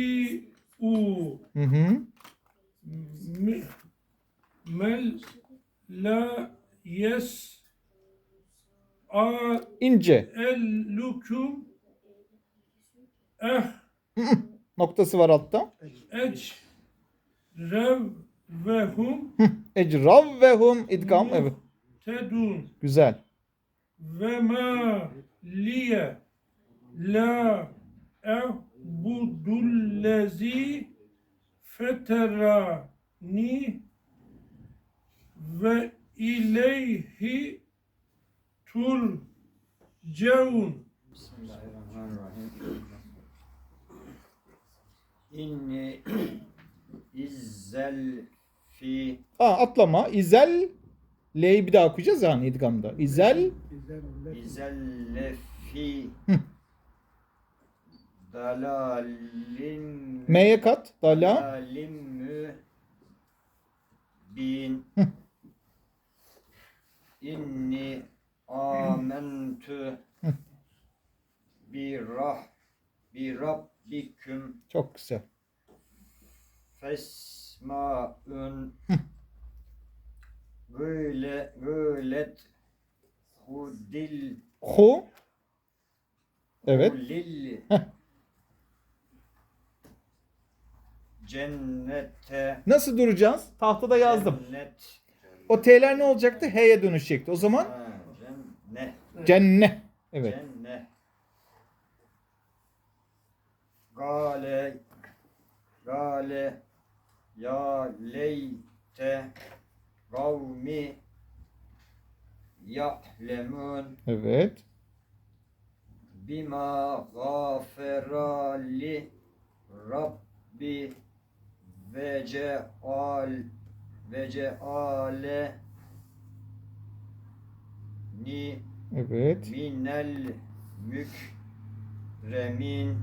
İttebi'u Hı hı. mi- mel la yes a İnce. ellukum eh Noktası var altta. ec rev ve hum Ecrav ve hum idgam. Evet. tedun Güzel. ve ma liye la e'budullezi feterani ve ileyhi turcaun Bismillahirrahmanirrahim. İnni izzel fi Aa, atlama. İzel. L'yi bir daha okuyacağız yani idgamda. İzel. izelle fi dalalin M'ye kat. Dala. dalalin mü bin inni amentü bi rah bi rabbiküm Çok güzel. Fesmaun Gıyle Gılet Hudil Hu. Evet. Hulil Cennete Nasıl duracağız? Tahtada yazdım. Cennet O T'ler ne olacaktı? H'ye dönüşecekti. O zaman ha, Cennet cenne. Evet. Cennet Gale Gale Ya leyte Kavmi Ya'lemun Evet. Bima gaferali Rabbi ve ceal ve ceale ni Evet. minel mükremin